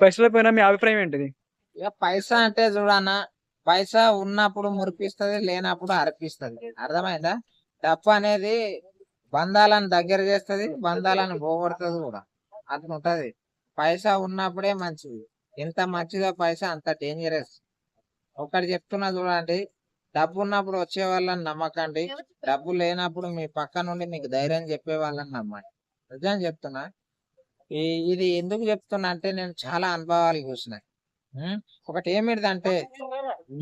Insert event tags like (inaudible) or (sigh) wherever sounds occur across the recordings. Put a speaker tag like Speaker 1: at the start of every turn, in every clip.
Speaker 1: పైసల పైన మీ అభిప్రాయం ఏంటిది?
Speaker 2: ఇక పైసా అంటే చూడన్న పైసా ఉన్నప్పుడు మురిపిస్తుంది లేనప్పుడు అర్పిస్తుంది. అర్థమైందా? డబ్బు అనేది బంధాలను దగ్గర చేస్తుంది బంధాలను పోగొడుతుంది కూడా. అట్లా ఉంటది. పైసా ఉన్నప్పుడే మంచిది. ఎంత మంచిదో పైసా అంత డేంజరస్ ఒకటి చెప్తున్నా చూడండి డబ్బు ఉన్నప్పుడు వచ్చే వాళ్ళని నమ్మకండి. డబ్బు లేనప్పుడు మీ పక్క నుండి మీకు ధైర్యం చెప్పే వాళ్ళని నమ్మండి. నిజం చెప్తున్నా? ఇది ఎందుకు చెప్తున్నా అంటే నేను చాలా అనుభవాలు చూసిన? ఒకటి ఏమిటిదంటే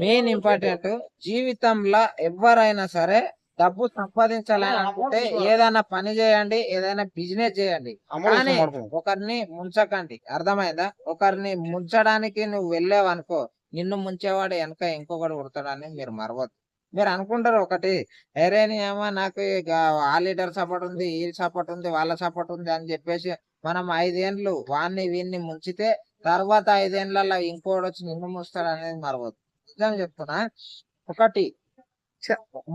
Speaker 2: మెయిన్ ఇంపార్టెంట్ జీవితంలో ఎవరైనా సరే డబ్బు సంపాదించాలని అనుకుంటే ఏదైనా పని చేయండి ఏదైనా బిజినెస్ చేయండి. కానీ ఒకరిని ముంచకండి. అర్థమైందా? ఒకరిని ముంచడానికి నువ్వు వెళ్ళావు అనుకో నిన్ను ముంచేవాడు వెనక ఇంకొకటి కొడతాడని మీరు మరవద్దు. మీరు అనుకుంటారు ఒకటి అరే ఏమో నాకు ఇక ఆ లీడర్ సపోర్ట్ ఉంది ఈ సపోర్ట్ ఉంది వాళ్ళ సపోర్ట్ ఉంది అని చెప్పేసి మనం ఐదేండ్లు వాన్ని వీన్ని ముంచితే తర్వాత ఐదేండ్లలో ఇంకోటి వచ్చి నిన్ను ముస్తాడు అనేది మరవద్దు నిజం చెప్తున్నా? ఒకటి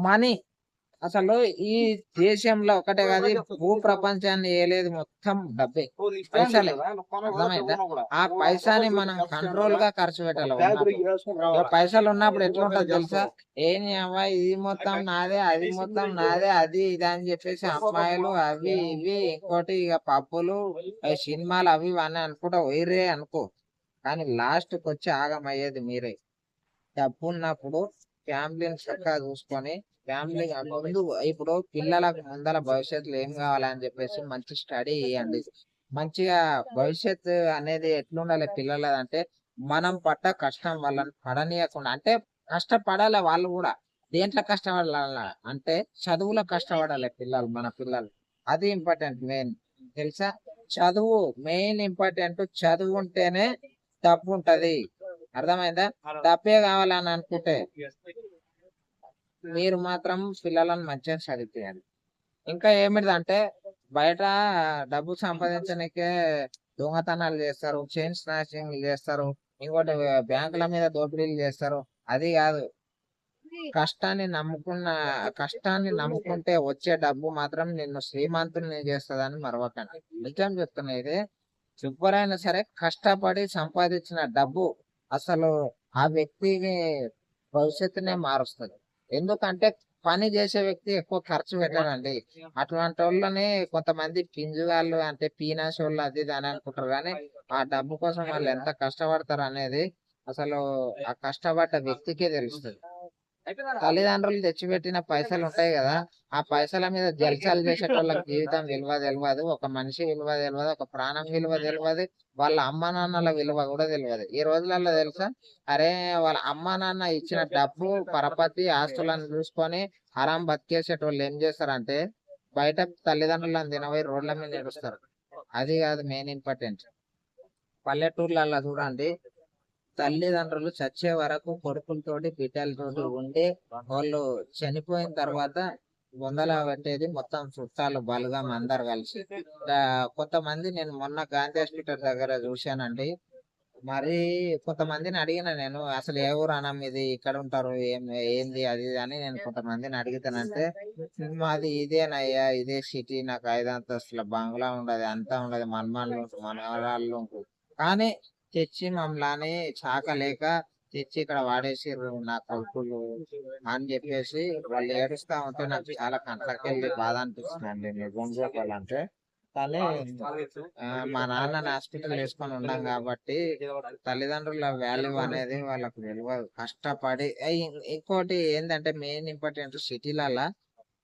Speaker 2: మనీ అసలు ఈ దేశంలో ఒకటే కాదు భూ ప్రపంచాన్ని ఏలేదు మొత్తం డబ్బే. పైసలే. అర్థమైందా? ఆ పైసాని మనం కంట్రోల్గా ఖర్చు పెట్టాలి పైసలు ఉన్నప్పుడు ఎట్లా ఉంటది తెలుసా? ఏం అవ్వ ఇది మొత్తం నాదే అది మొత్తం నాదే అది ఇది అని చెప్పేసి అమ్మాయిలు అవి ఇవి ఇంకోటి ఇక పప్పులు సినిమాలు అవి ఇవి అని అనుకుంటా వైరే అనుకో. కానీ లాస్ట్కి వచ్చి ఆగమయ్యేది మీరే. డబ్బు ఉన్నప్పుడు ఫ్యామిలీని చక్కగా చూసుకొని ఫ్యామిలీ ముందు ఇప్పుడు పిల్లలకు ముందర భవిష్యత్తులో ఏం కావాలని చెప్పేసి మంచి స్టడీ చేయండి. మంచిగా భవిష్యత్తు అనేది ఎట్లుండాలి పిల్లలది అంటే మనం పడ్డ కష్టం వాళ్ళని పడనీయకుండా అంటే కష్టపడాలి వాళ్ళు కూడా. దేంట్లో కష్టపడాల అంటే చదువులో కష్టపడాలి పిల్లలు మన పిల్లలు. అది ఇంపార్టెంట్ మెయిన్ తెలుసా? చదువు మెయిన్ ఇంపార్టెంట్ చదువు ఉంటేనే డబ్బు ఉంటది. అర్థమైందా? డబ్బే కావాలని అనుకుంటే మీరు మాత్రం పిల్లలను మంచిగా చదివించాలి ఇంకా ఏమిటిదంటే బయట డబ్బు సంపాదించడానికే దొంగతనాలు చేస్తారు చైన్ స్నాచింగ్ చేస్తారు ఇంకోటి బ్యాంకుల మీద దోపిడీలు చేస్తారు అది కాదు. కష్టాన్ని నమ్ముకున్న కష్టాన్ని నమ్ముకుంటే వచ్చే డబ్బు మాత్రం నిన్ను శ్రీమంతుని చేస్తుందని మరవకండి నిజం చెప్తున్నా ఇది. ఎవరైనా సరే కష్టపడి సంపాదించిన డబ్బు అసలు ఆ వ్యక్తి భవిష్యత్తునే మారుస్తుంది. ఎందుకంటే పని చేసే వ్యక్తి ఎక్కువ ఖర్చు పెట్టారండి అటువంటి వాళ్ళని కొంతమంది పింజు వాళ్ళు అంటే పీనాస్ వాళ్ళు అది ఇది అని అనుకుంటారు. కానీ ఆ డబ్బు కోసం వాళ్ళు ఎంత కష్టపడతారు అనేది అసలు ఆ కష్టపడ్డ వ్యక్తికే తెలుస్తుంది. తల్లిదండ్రులు తెచ్చిపెట్టిన పైసలు ఉంటాయి కదా ఆ పైసల మీద జల్సాలు చేసేటోళ్ళకి (laughs) జీవితం విలువ తెలియదు ఒక మనిషి విలువ తెలియదు ఒక ప్రాణం విలువ తెలియదు వాళ్ళ అమ్మ నాన్నల విలువ కూడా తెలియదు ఈ రోజులలో తెలుసా? అరే వాళ్ళ అమ్మ నాన్న ఇచ్చిన డబ్బు పరపతి ఆస్తులను చూసుకొని హరాం బతికేసేటోళ్ళు ఏం చేస్తారంటే బయట తల్లిదండ్రులను తినబోయి రోడ్ల మీద నడుస్తారు అది కాదు మెయిన్ ఇంపార్టెంట్. పల్లెటూర్లలో చూడండి తల్లిదండ్రులు చచ్చే వరకు కొడుకులతోటి బిడ్డలతోటి ఉండి వాళ్ళు చనిపోయిన తర్వాత బొందల పెట్టేది మొత్తం చుట్టాలు బలగం అందరు కలిసి. కొంతమంది నేను మొన్న గాంధీ హాస్పిటల్ దగ్గర చూశానండి. మరి కొంతమందిని అడిగిన నేను అసలు ఏ ఊరు అన్న మీది? ఇక్కడ ఉంటారు ఏం ఏంది అది అని నేను కొంతమందిని అడిగితేనంటే మాది ఇదేనయ్యా ఇదే సిటీ నాకు ఐదు అంతస్తుల బంగ్లా ఉండదు అంతా ఉండదు మనమాళ్ళు మనవరాళ్ళు కానీ తెచ్చి మమ్మల్ని చాకలేక తెచ్చి ఇక్కడ వాడేసిర్రు నా కొడుకులు అని చెప్పేసి వాళ్ళు ఏడుస్తా ఉంటే నాకు చాలా కంట్లకి వెళ్ళి బాధ అనిపిస్తుందండి. నిజం చెప్పాలంటే కానీ మా నాన్న హాస్పిటల్ వేసుకొని ఉన్నాం కాబట్టి తల్లిదండ్రుల వాల్యూ అనేది వాళ్ళకు తెలియదు కష్టపడి ఇంకోటి ఏంటంటే మెయిన్ ఇంపార్టెంట్ సిటీలలో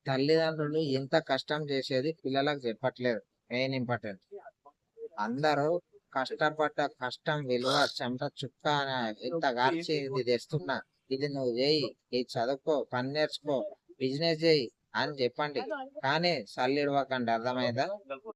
Speaker 2: తల్లిదండ్రులు ఎంత కష్టం చేసేది పిల్లలకు చెప్పట్లేదు. Main important. అందరూ కష్టపడ్డ కష్టం విలువ చెమట చుక్క అని ఇంత గార్చి ఇది తెస్తున్నా. ఇది నువ్వు చేయి. ఇది చదువుకో పని నేర్చుకో బిజినెస్ చేయి అని చెప్పండి. కానీ సల్లి ఇవ్వకండి అర్థమైందా